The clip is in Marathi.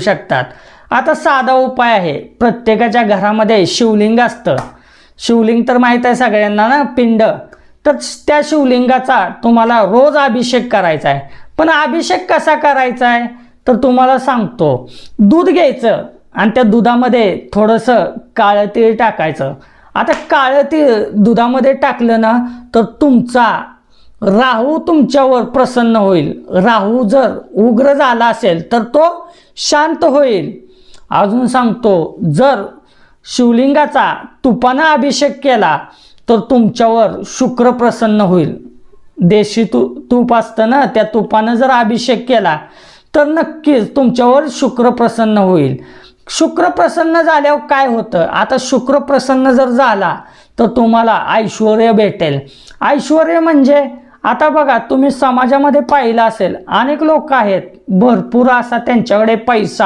शकतात. आता साधा उपाय आहे. प्रत्येकाच्या घरामध्ये शिवलिंग असतं. शिवलिंग तर माहीत आहे सगळ्यांना ना? पिंड. तर त्या शिवलिंगाचा तुम्हाला रोज अभिषेक करायचा आहे. पण अभिषेक कसा करायचा आहे? तर तुम्हाला सांगतो. दूध घ्यायचं आणि त्या दुधामध्ये थोडंसं काळं तीळ टाकायचं. आता काळं तीळ दुधामध्ये टाकलं ना तर तुमचा राहू तुमच्यावर प्रसन्न होईल. राहू जर उग्र झाला असेल तर तो शांत होईल. अजून सांगतो जर शिवलिंगाचा तुपानं अभिषेक केला तर तुमच्यावर शुक्र प्रसन्न होईल. देशी तू तूप असतं ना त्या तुपानं जर अभिषेक केला तर नक्कीच तुमच्यावर शुक्र प्रसन्न होईल. शुक्र प्रसन्न झाल्यावर काय होतं? आता शुक्र प्रसन्न जर झाला तर तुम्हाला ऐश्वर भेटेल. ऐश्वर म्हणजे आता बघा तुम्ही समाजामध्ये पाहिलं असेल अनेक लोक आहेत. भरपूर असा त्यांच्याकडे पैसा